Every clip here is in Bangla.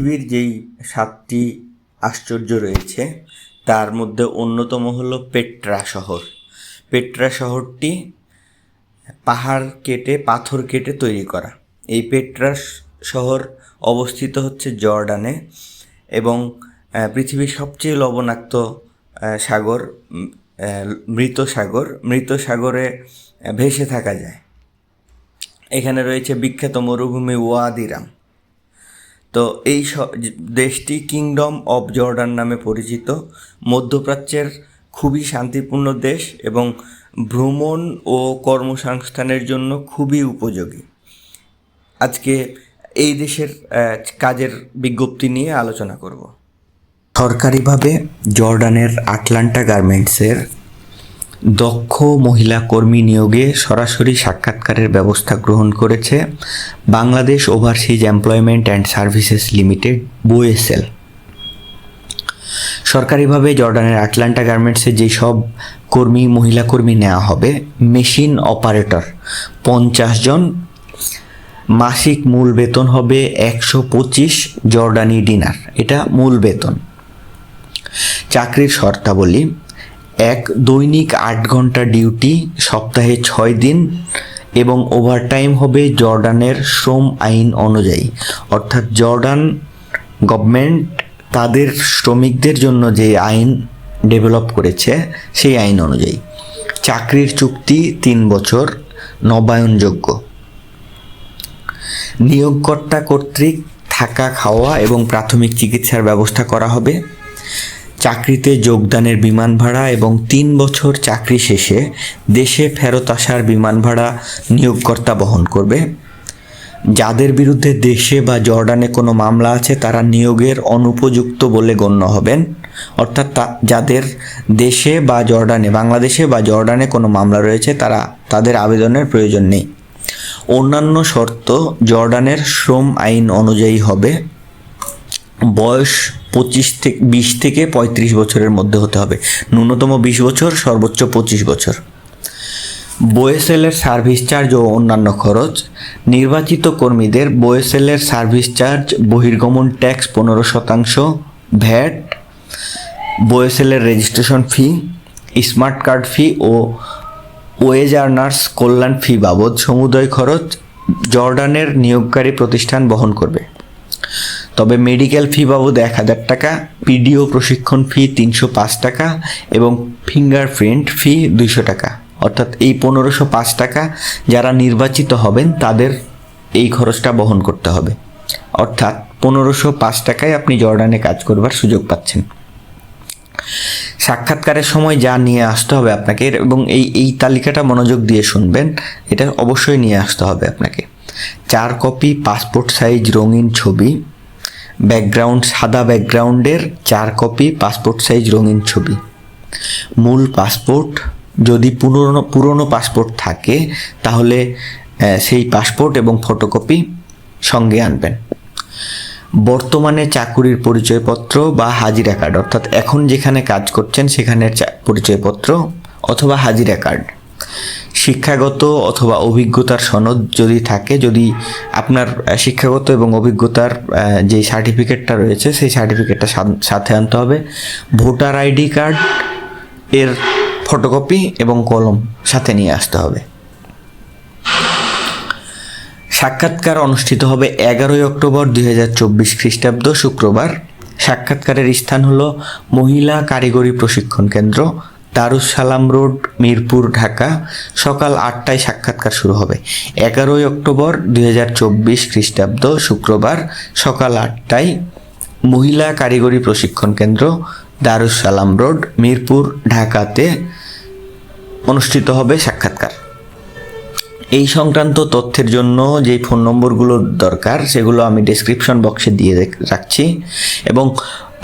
পৃথিবীর যেই সাতটি আশ্চর্য রয়েছে, তার মধ্যে অন্যতম হলো পেট্রা শহর। পেট্রা শহরটি পাহাড় কেটে, পাথর কেটে তৈরি করা। এই পেট্রা শহর অবস্থিত হচ্ছে জর্ডানে এবং পৃথিবীর সবচেয়ে লবণাক্ত সাগর মৃত সাগর। মৃত সাগরে ভেসে থাকা যায়। এখানে রয়েছে বিখ্যাত মরুভূমি ওয়াদিরাম। তো এই দেশটি কিংডম অব জর্ডান নামে পরিচিত। মধ্যপ্রাচ্যের খুবই শান্তিপূর্ণ দেশ এবং ভ্রমণ ও কর্মসংস্থানের জন্য খুবই উপযোগী। আজকে এই দেশের কাজের বিজ্ঞপ্তি নিয়ে আলোচনা করব। সরকারিভাবে জর্ডানের আটলান্টা গার্মেন্টসের দক্ষ মহিলা কর্মী নিয়োগে সরাসরি সাক্ষাৎকারের ব্যবস্থা গ্রহণ করেছে Bangladesh overseas employment and services limited BOESL সরকারিভাবে জর্ডানের আটলান্টা গার্মেন্টসে যেই সব কর্মী, মহিলা কর্মী নেওয়া হবে, মেশিন অপারেটর পঞ্চাশ জন, মাসিক মূল বেতন হবে একশো পঁচিশ জর্ডানি ডিনার, এটা মূল বেতন। চাকরির শর্তাবলী এক দৈনিক আট ঘণ্টা ডিউটি, সপ্তাহে ছয় দিন এবং ওভারটাইম হবে জর্ডানের শ্রম আইন অনুযায়ী। অর্থাৎ জর্ডান গভর্নমেন্ট তাদের শ্রমিকদের জন্য যে আইন ডেভেলপ করেছে, সেই আইন অনুযায়ী। চাকরির চুক্তি তিন বছর, নবায়নযোগ্য। নিয়োগকর্তা কর্তৃক থাকা খাওয়া এবং প্রাথমিক চিকিৎসার ব্যবস্থা করা হবে। চাকরিতে যোগদানের বিমান ভাড়া এবং তিন বছর চাকরি শেষে দেশে ফেরত আসার বিমান ভাড়া নিয়োগকর্তা বহন করবে। যাদের বিরুদ্ধে দেশে বা জর্ডানে কোনো মামলা আছে, তারা নিয়োগের অনুপযুক্ত বলে গণ্য হবেন। অর্থাৎ যাদের দেশে বা জর্ডানে, বাংলাদেশে বা জর্ডানে কোনো মামলা রয়েছে, তারা, তাদের আবেদনের প্রয়োজন নেই। অন্যান্য শর্ত, জর্ডানের শ্রম আইন অনুযায়ী হবে। বয়স পঁচিশ থেকে বিশ থেকে পঁয়ত্রিশ বছরের মধ্যে হতে হবে। ন্যূনতম বিশ বছর, সর্বোচ্চ পঁচিশ বছর। বোয়েসেলের সার্ভিস চার্জ ও অন্যান্য খরচ। নির্বাচিত কর্মীদের বোয়েসেলের সার্ভিস চার্জ, বহির্গমন ট্যাক্স পনেরো শতাংশ, VAT, বোয়েসেলের registration fee, smart card fee ও ওয়েজ আর্নার্স কল্যাণ ফি বাবদ সমুদয় খরচ জর্ডানের নিয়োগকারী প্রতিষ্ঠান বহন করবে। তবে মেডিকেল ফি বাবদ এক হাজার টাকা পিডিও প্রশিক্ষণ ফি তিনশো পাঁচ টাকা এবং ফিঙ্গারপ্রিন্ট ফি দুইশো টাকা। অর্থাৎ এই পনেরোশো পাঁচ টাকা যারা নির্বাচিত হবেন, তাদের এই খরচটা বহন করতে হবে। অর্থাৎ পনেরোশো পাঁচ টাকায় আপনি জর্ডানে কাজ করবার সুযোগ পাচ্ছেন। সাক্ষাৎকারের সময় যা নিয়ে আসতে হবে আপনাকে, এবং এই এই তালিকাটা মনোযোগ দিয়ে শুনবেন, এটা অবশ্যই নিয়ে আসতে হবে আপনাকে। চার কপি পাসপোর্ট সাইজ রঙিন ছবি ব্যাকগ্রাউন্ড, সাদা ব্যাকগ্রাউন্ডের চার কপি পাসপোর্ট সাইজ রঙিন ছবি। মূল পাসপোর্ট, যদি পুরনো পুরনো পাসপোর্ট থাকে, তাহলে সেই পাসপোর্ট এবং ফটোকপি সঙ্গে আনবেন। বর্তমানে চাকুরির পরিচয়পত্র বা হাজিরা কার্ড, অর্থাৎ এখন যেখানে কাজ করছেন সেখানের পরিচয়পত্র অথবা হাজিরা কার্ড। শিক্ষাগত অথবা অভিজ্ঞতার সনদ যদি থাকে, যদি আপনার শিক্ষাগত এবং অভিজ্ঞতার যে সার্টিফিকেটটা রয়েছে, সেই সার্টিফিকেটটা সাথে আনতে হবে। ভোটার আইডি কার্ড, এর ফটোকপি এবং কলম সাথে নিয়ে আসতে হবে। সাক্ষাৎকার অনুষ্ঠিত হবে এগারোই অক্টোবর দুই হাজার চব্বিশ খ্রিস্টাব্দ, শুক্রবার। সাক্ষাৎকারের স্থান হলো মহিলা কারিগরি প্রশিক্ষণ কেন্দ্র দারুস সালাম রোড, মিরপুর, ঢাকা, সকাল আটটায় সাক্ষাৎকার শুরু হবে। এগারোই অক্টোবর দুই হাজার চব্বিশ খ্রিস্টাব্দ শুক্রবার সকাল আটটায় মহিলা কারিগরি প্রশিক্ষণ কেন্দ্র দারুস সালাম রোড, মিরপুর, ঢাকাতে অনুষ্ঠিত হবে সাক্ষাৎকার। এই সংক্রান্ত তথ্যের জন্য যে ফোন নম্বরগুলো দরকার, সেগুলো আমি ডেসক্রিপশন বক্সে দিয়ে রাখছি। এবং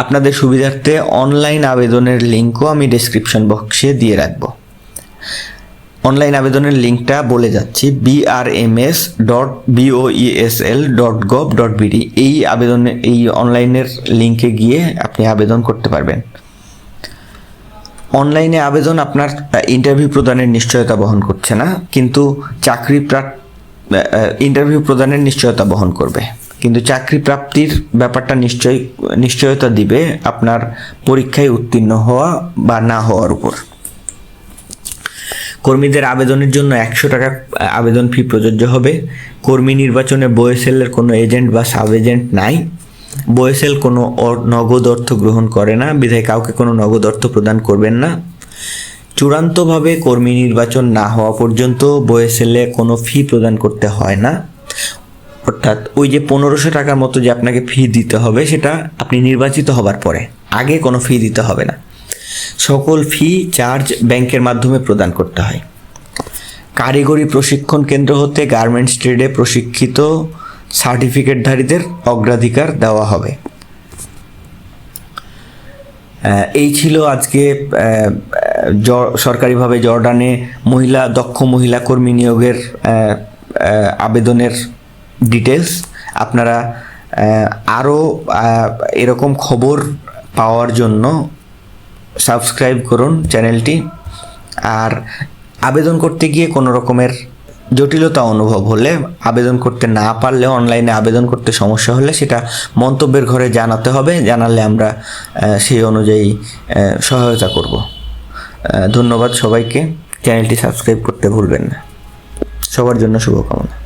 আপনাদের সুবিধার্থে অনলাইন আবেদনের লিঙ্কও আমি ডেসক্রিপশন বক্সে দিয়ে রাখব। অনলাইন আবেদনের লিঙ্কটা বলে যাচ্ছি BRMS dot BOESL dot gov dot BD এই আবেদনে, এই অনলাইনের লিঙ্কে গিয়ে আপনি আবেদন করতে পারবেন। অনলাইনে আবেদন আপনার ইন্টারভিউ প্রদানের নিশ্চয়তা বহন করছে না, কিন্তু চাকরি ইন্টারভিউ প্রদানের নিশ্চয়তা বহন করবে। কিন্তু চাকরি প্রাপ্তির ব্যাপারটা নিশ্চয়, নিশ্চয়তা দিবে আপনার পরীক্ষায় উত্তীর্ণ হওয়া বা না হওয়ার উপর। কর্মীদের আবেদনের জন্য একশো টাকা আবেদন ফি প্রযোজ্য হবে। কর্মী নির্বাচনে বয়েসেলের কোনো এজেন্ট বা সাব এজেন্ট নাই। বয়েসেল কোনো নগদ অর্থ গ্রহণ করে না, বিধায় কাউকে কোনো নগদ অর্থ প্রদান করবেন না। চূড়ান্তভাবে কর্মী নির্বাচন না হওয়া পর্যন্ত বয়েসেলে কোনো ফি প্রদান করতে হয় না। অর্থাৎ ওই যে পনেরোশো টাকার মতো যে আপনাকে ফি দিতে হবে, সেটা আপনি নির্বাচিত হবার পরে। আগে কোনো ফি দিতে হবে না। সকল ফি চার্জ ব্যাংকের মাধ্যমে প্রদান করতে হয়। কারিগরি প্রশিক্ষণ কেন্দ্র হতে গার্মেন্টস ট্রেডে প্রশিক্ষিত সার্টিফিকেটধারীদের অগ্রাধিকার দেওয়া হবে। এই ছিল আজকে জ- সরকারিভাবে জর্ডানে মহিলা, দক্ষ মহিলা কর্মী নিয়োগের আবেদনের ডিটেলস আপনারা আরও এরকম খবর পাওয়ার জন্য সাবস্ক্রাইব করুন চ্যানেলটি আর আবেদন করতে গিয়ে কোনো রকমের জটিলতা অনুভব হলে, আবেদন করতে না পারলে অনলাইনে আবেদন করতে সমস্যা হলে সেটা মন্তব্যের ঘরে জানাতে হবে, জানালে আমরা সেই অনুযায়ী সহায়তা করব। ধন্যবাদ সবাইকে। চ্যানেলটি সাবস্ক্রাইব করতে ভুলবেন না। সবার জন্য শুভকামনা।